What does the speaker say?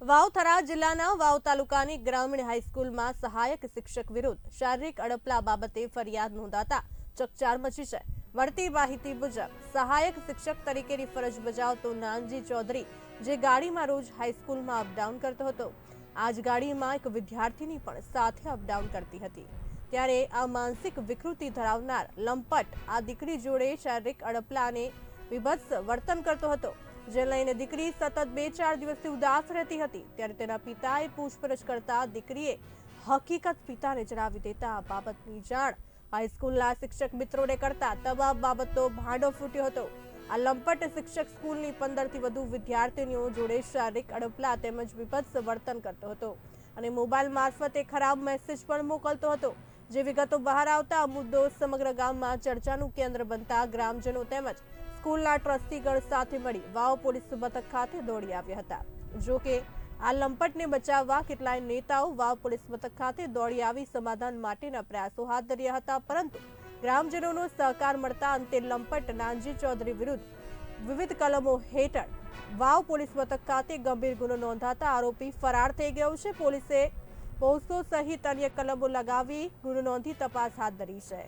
વાવથરા જિલ્લાના વાવ તાલુકાની ગ્રામીણ હાઈસ્કૂલમાં સહાયક શિક્ષક વિરુદ્ધ શારીરિક અડપલા બાબતે ફરિયાદ નોંધાતા ચકચાર મચી છે. મળતી માહિતી મુજબ, સહાયક શિક્ષક તરીકેની ફરજ બજાવતો નાનજી ચૌધરી, જે ગાડીમાં રોજ હાઈસ્કૂલમાં અપડાઉન કરતો હતો. આ જ ગાડીમાં એક વિદ્યાર્થીની પણ સાથે અપડાઉન કરતી હતી. ત્યારે આ માનસિક વિકૃતિ ધરાવનાર લંપટ આ દીકરી જોડે શારીરિક અડપલાને વિભત્સ વર્તન કરતો હતો. જે લઈને દીકરી સતત બે ચાર દિવસથી ઉદાસ રહેતી હતી, ત્યારે તેના પિતાએ પૂછપરછ કરતા દીકરીએ હકીકત પિતાને જણાવી દેતા આ બાબતની જાણ હાઈસ્કૂલના શિક્ષક મિત્રોને કરતા તમામ બાબતનો ભાંડો ફૂટ્યો હતો. આ લંપટ શિક્ષક સ્કૂલની પંદરથી વધુ વિદ્યાર્થીનીઓ જોડે શારીરિક અડપલા તેમજ વિભત્સ વર્તન કરતો હતો અને મોબાઈલ મારફતે ખરાબ મેસેજ પણ મોકલતો હતો. જે વિગતો બહાર આવતા આ મુદ્દો સમગ્ર ગામમાં ચર્ચાનું કેન્દ્ર બનતા ગ્રામજનો તેમજ સ્કૂલના ટ્રસ્ટીગણ સાથે મળી વાવ પોલીસ મથક ખાતે દોડી આવ્યા હતા. જો કે, આ લંપટને બચાવવા કેટલાય નેતાઓ વાવ પોલીસ મથક ખાતે દોડી આવી સમાધાન માટેના પ્રયાસો હાથ ધર્યા હતા, પરંતુ ગ્રામજનોનો સહકાર મળતા અંતે લંપટ નાનજી ચૌધરી વિરુદ્ધ વિવિધ કલમો હેઠળ વાવ પોલીસ મથક ખાતે ગંભીર ગુનો નોંધાતા આરોપી ફરાર થઈ ગયો છે. પોલીસે પોસ્તો સહિત અન્ય કલમો લગાવી ગુનો નોંધી તપાસ હાથ ધરી છે.